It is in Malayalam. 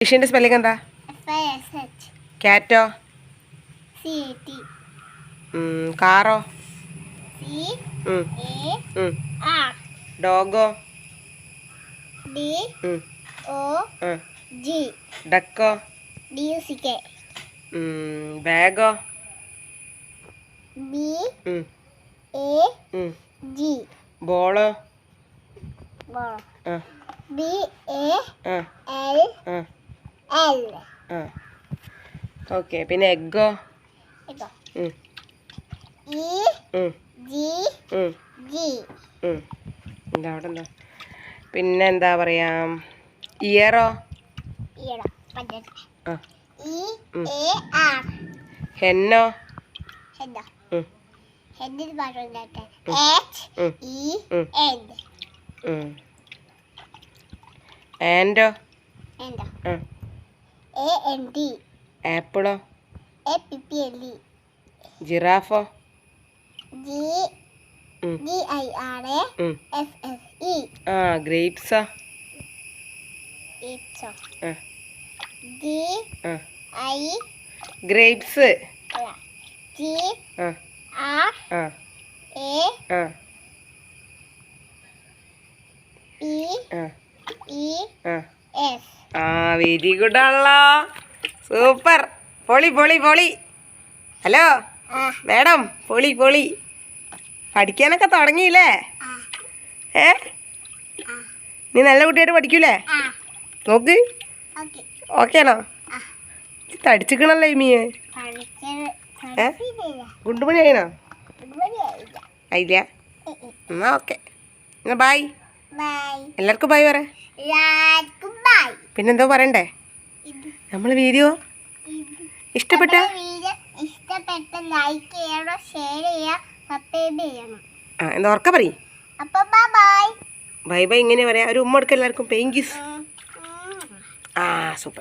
ഫിഷിന്റെ സ്പെല്ലിംഗ് എന്താ? കാറ്റോ കാറോ. ഡോഗോ ഡക്കോ ബാഗോ ബോളോ ബി എ എൽ ആ. ഓക്കെ പിന്നെ എഗ്ഗോ? ഉം. എന്താ അവിടെ എന്താ? പിന്നെ എന്താ പറയാ? ഇയറോ? ഹെന്നോ. ആൻഡോ എന്താ A N D ആപ്പിളോ? A P P L E ജിറാഫോ? G G I R A. F F E ആ ഗ്രേപ്സോ? ഇറ്റ്സോ G I grapes. G R A P E ആ വെരി ഗുഡ് ആണല്ലോ സൂപ്പർ. പൊളി പൊളി പൊളി. ഹലോ? മാഡം പൊളി പൊളി. പഠിക്കാനൊക്കെ തുടങ്ങിയില്ലേ? ഏ? നീ നല്ല കുട്ടിയായിട്ട് പഠിക്കൂലേ? നോക്ക്. ഓക്കെ. ആണോ തടിച്ചിക്കണല്ലോ ഇമിയെ? ഏ? ഗുണ്ടുമണി ആയിനോ? ആയില്ല. എന്നാ ഓക്കെ. എന്നാ ബായ്. ബൈ എല്ലാവർക്കും ബായ് പറ. പിന്നെന്തോ പറയണ്ടേ? നമ്മൾ വീഡിയോ? ഇഷ്ടപ്പെട്ട? ഇഷ്ടപ്പെട്ട ലൈക്ക് ചെയ്യണം ഷെയർ ചെയ്യണം സബ്സ്ക്രൈബ് ചെയ്യണം. ആ എന്താ ഉറക്ക പറയും. അപ്പൊ ബൈ ബൈ ബൈ ബൈ ഇങ്ങനെ പറയാം. ഒരു ഉമ്മ എടുക്കുക എല്ലാവർക്കും. പെയിൻ കിസ് ആ സൂപ്പർ